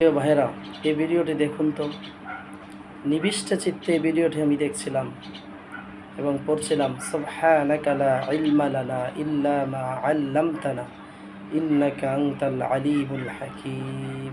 ভাইরা এই ভিডিওটি দেখুন তো। নিবিষ্ট চিত্তে এই ভিডিওটি আমি দেখছিলাম এবং পড়ছিলাম সুবহানাকালা ইলমালানা ইল্লা মা হাকিম।